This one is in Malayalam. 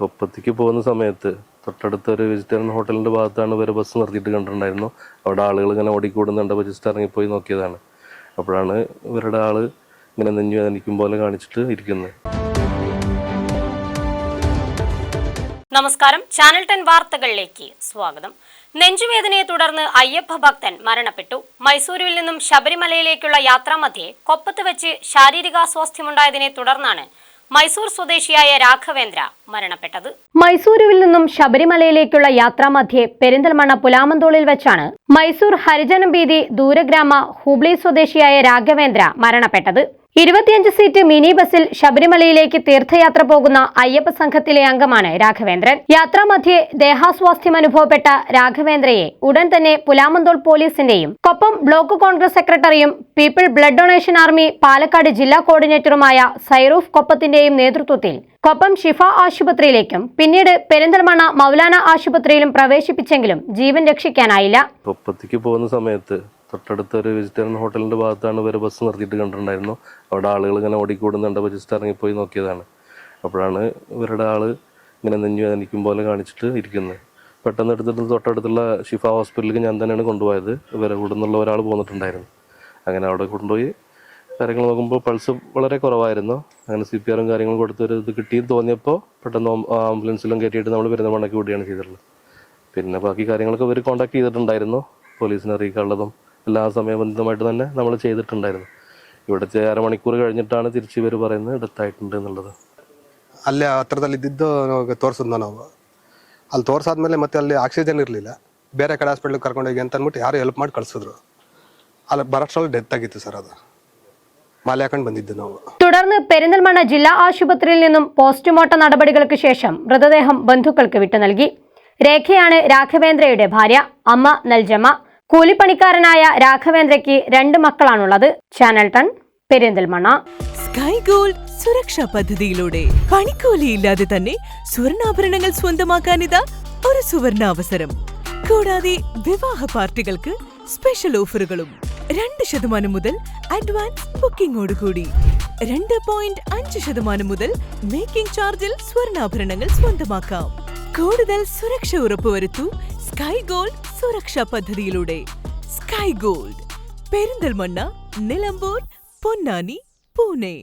കൊപ്പത്തിക്ക് പോകുന്ന സമയത്ത് തൊട്ടടുത്ത ഒരു വെജിറ്റേറിയൻ ഹോട്ടലിന്റെ ഭാഗത്താണ് ഇവരെ ബസ് നിർത്തിയിട്ട് കണ്ടിട്ടുണ്ടായിരുന്നു. അവിടെ ആളുകൾ ഇങ്ങനെ ഓടിക്കൂടുന്നുണ്ട്. അപ്പോൾ ജസ്റ്റ് ഇറങ്ങിപ്പോയി നോക്കിയതാണ്. അപ്പോഴാണ് ഇവരുടെ ആൾ ഇങ്ങനെ നെഞ്ഞു വേദനിക്കും പോലെ കാണിച്ചിട്ട് ഇരിക്കുന്നത്. നമസ്കാരം. ചാനൽ ടെൻ വാർത്തകളിലേക്ക് സ്വാഗതം. നെഞ്ചുവേദനയെ തുടർന്ന് അയ്യപ്പ ഭക്തൻ മരണപ്പെട്ടു. മൈസൂരുവിൽ നിന്നും ശബരിമലയിലേക്കുള്ള യാത്രാമധ്യേ കൊപ്പത്ത് വെച്ച് ശാരീരികാസ്വാസ്ഥ്യമുണ്ടായതിനെ തുടർന്നാണ് മൈസൂർ സ്വദേശിയായ രാഘവേന്ദ്ര മരണപ്പെട്ടത്. മൈസൂരുവിൽ നിന്നും ശബരിമലയിലേക്കുള്ള യാത്രാമധ്യേ പെരിന്തൽമണ്ണ പുലാമന്തോളിൽ വെച്ചാണ് മൈസൂർ ഹരിജനം ബീതി ദൂരഗ്രാമ ഹൂബ്ലി സ്വദേശിയായ രാഘവേന്ദ്ര മരണപ്പെട്ടത്. ഇരുപത്തിയഞ്ച് സീറ്റ് മിനി ബസിൽ ശബരിമലയിലേക്ക് തീർത്ഥയാത്ര പോകുന്ന അയ്യപ്പ സംഘത്തിലെ അംഗമാണ് രാഘവേന്ദ്രൻ. യാത്രാമധ്യേ ദേഹാസ്വാസ്ഥ്യം അനുഭവപ്പെട്ട രാഘവേന്ദ്രയെ ഉടൻ തന്നെ പുലാമന്തോൾ പോലീസിന്റെയും കൊപ്പം ബ്ലോക്ക് കോൺഗ്രസ് സെക്രട്ടറിയും people blood donation army Palakkad ജില്ലാ കോർഡിനേറ്ററുമായ സൈറൂഫ് കൊപ്പത്തിന്റെയും നേതൃത്വത്തിൽ കൊപ്പം ഷിഫ ആശുപത്രിയിലേക്കും പിന്നീട് പെരിന്തൽമണ്ണ മൗലാന ആശുപത്രിയിലും പ്രവേശിപ്പിച്ചെങ്കിലും ജീവൻ രക്ഷിക്കാനായില്ല. പോകുന്ന സമയത്ത് തൊട്ടടുത്ത ഒരു വെജിറ്റേറിയൻ ഹോട്ടലിന്റെ ഭാഗത്താണ് ഇവർ ബസ് നിർത്തിയിട്ട് കണ്ടിട്ടുണ്ടായിരുന്നു. അവിടെ ആളുകൾ ഇങ്ങനെ ഓടിക്കൂടുന്നുണ്ട്. അപ്പോൾ ജസ്റ്റ് ഇറങ്ങിപ്പോയി നോക്കിയതാണ്. അപ്പോഴാണ് ഇവരുടെ ആൾ ഇങ്ങനെ നെഞ്ഞു വേദനിക്കും പോലെ കാണിച്ചിട്ട് ഇരിക്കുന്നത് പെട്ടെന്ന് എടുത്തിട്ട് തൊട്ടടുത്തുള്ള ഷിഫ ഹോസ്പിറ്റലിലേക്ക് ഞാൻ തന്നെയാണ് കൊണ്ടുപോയത്. ഇവരെ കൂടെ നിന്നുള്ള ഒരാൾ പോന്നിട്ടുണ്ടായിരുന്നു. അങ്ങനെ അവിടെ കൊണ്ടുപോയി. കാര്യങ്ങൾ നോക്കുമ്പോൾ പൾസ് വളരെ കുറവായിരുന്നു. അങ്ങനെ സി പി ആറും കാര്യങ്ങളും കൊടുത്തൊരു ഇത് കിട്ടി തോന്നിയപ്പോൾ പെട്ടെന്ന് ആംബുലൻസിലും കയറ്റിയിട്ട് നമ്മൾ പെരുന്തമണ്ണയ്ക്ക് വിടുകയാണ് ചെയ്തിട്ടുള്ളത്. പിന്നെ ബാക്കി കാര്യങ്ങളൊക്കെ ഇവർ കോൺടാക്ട് ചെയ്തിട്ടുണ്ടായിരുന്നു. പോലീസിനെ അറിയിക്കാനുള്ളതും എല്ലാ സമയബന്ധിതമായിട്ട് തന്നെ നമ്മൾ ചെയ്തിട്ടുണ്ടായിരുന്നു ഇവിടുത്തെ അരമണിക്കൂർ കഴിഞ്ഞിട്ടാണ് തിരിച്ച് ഇവർ പറയുന്നത് ഡെത്ത് ಆಯ್ತುಂಟು എന്നുള്ളത് ಅಲ್ಲೇ ಹತ್ರದಲ್ಲಿ ಇದ್ದಿದ್ದು ನಾವು ತೋರಿಸಿದ್ನೋ ನಾವು ಅಲ್ಲಿ ತೋರ್ಸಾದ್ಮೇಲೆ ಮತ್ತೆ ಅಲ್ಲಿ ಆಕ್ಸಿಜನ್ ಇರಲಿಲ್ಲ ಬೇರೆ ಕಡೆ ಹಾಸ್ಪಿಟ್ಲಿಗೆ ಕರ್ಕೊಂಡೋಗಿ ಅಂತ ಅಂದ್ಬಿಟ್ಟು ಯಾರು ಹೆಲ್ಪ್ ಮಾಡಿ ಕಳಿಸಿದ್ರು ಅಲ್ಲಿ ಬರೋಷ್ಟ್ರಲ್ಲಿ ಡೆತ್ ಆಗಿತ್ತು ಸರ್ ಅದು ಮಾಲೆ ಹಾಕೊಂಡು ಬಂದಿದ್ದು ನಾವು തുടർന്ന് പെരിന്തൽമണ്ണ ജില്ലാ ആശുപത്രിയിൽ നിന്നും പോസ്റ്റ്മോർട്ടം നടപടികൾക്ക് ശേഷം മൃതദേഹം ബന്ധുക്കൾക്ക് വിട്ടു നൽകി രേഖയാണ് രാഘവേന്ദ്രയുടെ ഭാര്യ അമ്മ നൽജമ്മ കൂലിപ്പണിക്കാരനായ രാഘവേന്ദ്രയ്ക്ക് രണ്ട് മക്കളാണുള്ളത്. ചാനൽ ടൺ പെരിന്തൽമണ്ണ. സ്കൈ ഗോൾഡ് സുരക്ഷാ പദ്ധതിയിലൂടെ പണിക്കൂലിയില്ലാതെ തന്നെ സ്വർണാഭരണങ്ങൾ സ്വന്തമാക്കാൻ ഇതാ ഒരു സുവർണ അവസരം കൂടാതെ വിവാഹ പാർട്ടികൾക്ക് സ്പെഷ്യൽ ഓഫറുകളും രണ്ട് ശതമാനം മുതൽ അഡ്വാൻസ് ബുക്കിംഗോടുകൂടി രണ്ട് പോയിന്റ് അഞ്ച് ശതമാനം മുതൽ മേക്കിംഗ് ചാർജിൽ സ്വർണാഭരണങ്ങൾ സ്വന്തമാക്കാം. കൂടുതൽ സുരക്ഷ ഉറപ്പുവരുത്തൂ സ്കൈ ഗോൾഡ് സുരക്ഷാ പദ്ധതിയിലൂടെ. Sky gold Perinthalmanna Nilambur Ponnani Pune.